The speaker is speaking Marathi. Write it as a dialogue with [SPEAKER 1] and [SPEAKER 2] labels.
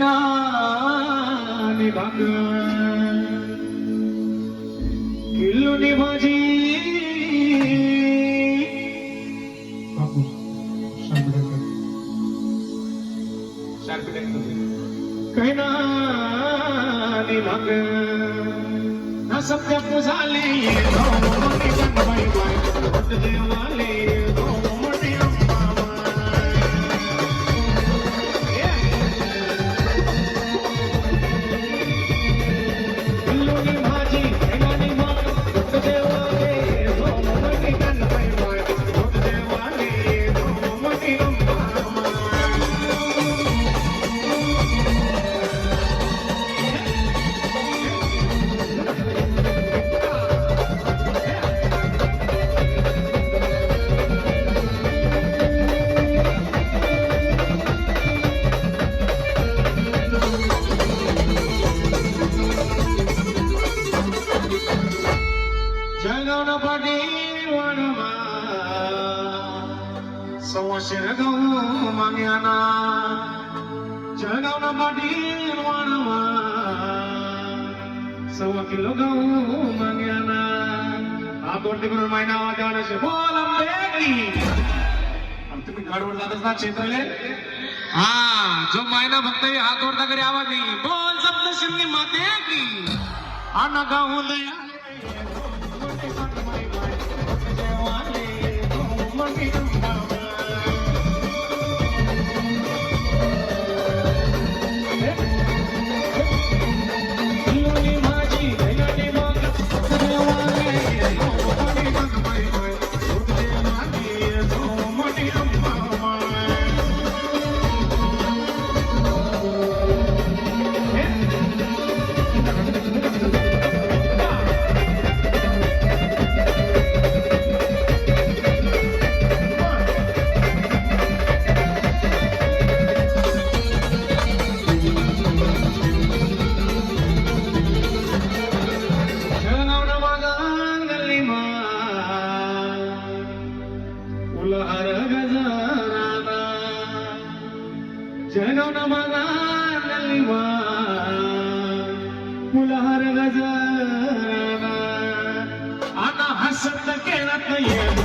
[SPEAKER 1] નાની ભાગણ કિલ્લુની ભાજી કહેનાની ભાગ ના શબ્દ પૂજાલી. ગૌ ભાઈ ભાઈ દેવાલી ગૌ सव्वाशे गहू माग्याना जळगावला पाटील वाणमा सव्वा किलो गहू माग्याना हा कोणती करून महिना वाजवण्याचे बोल आंबेकी आणि तुम्ही गडबड जातच ना क्षेत्रले हा जो महिना फक्त हात वरता करे आवाज नाही बोल सप्त शिंदी माते की अन गहू जगवना माझा नलिमा उलहर गजराना आता हसत खेळत ये। मोठी बाई